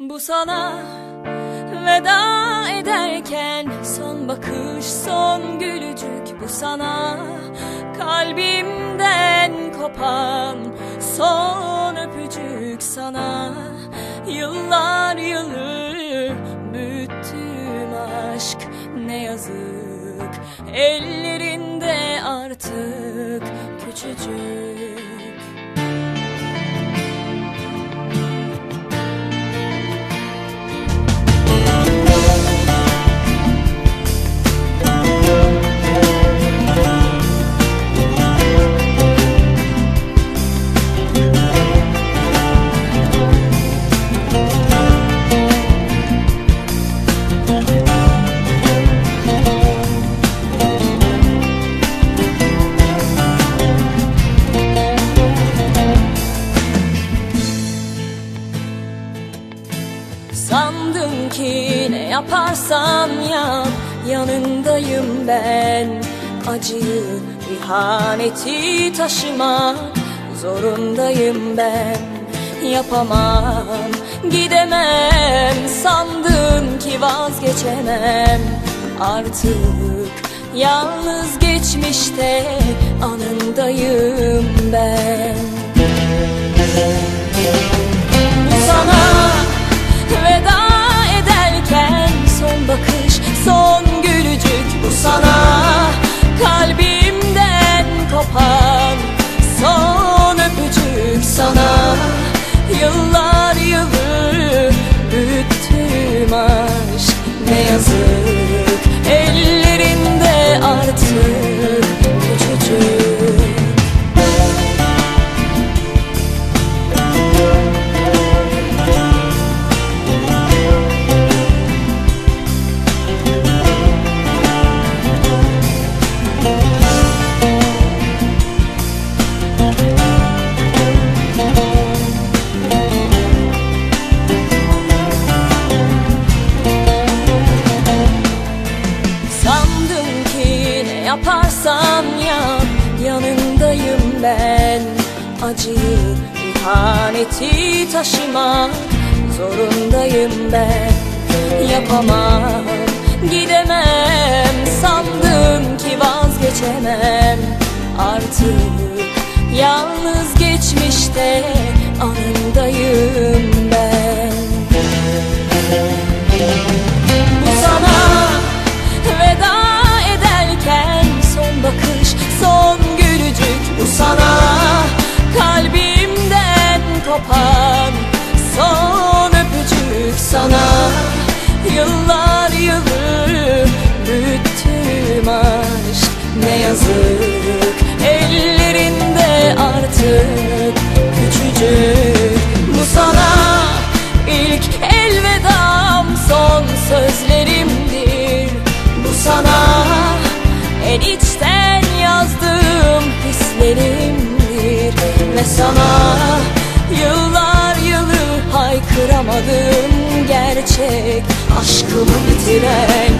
Bu sana veda ederken son bakış son gülücük. Bu sana kalbimden kopan son öpücük. Sana yıllar yılı büyüttüm aşk. Ne yazık ellerinde artık küçücük Sandım ki ne yaparsan yap yanındayım ben. Acıyı ihaneti taşımak zorundayım ben. Yapamam gidemem sandım ki vazgeçemem. Artık yalnız geçmişte anındayım ne yazık ellerinde artık küçücük yaparsan yap yanındayım ben. Acıyı ihaneti taşımak zorundayım ben. Yapamam gidemem sandım ki vazgeçemem. Artık yalnız geçmişte yazık. Ellerinde artık küçücük. Bu sana ilk elvedam son sözlerimdir. Bu sana en içten yazdığım hislerimdir. Ve sana yıllar yılı haykıramadığım gerçek Aşkımı bitiren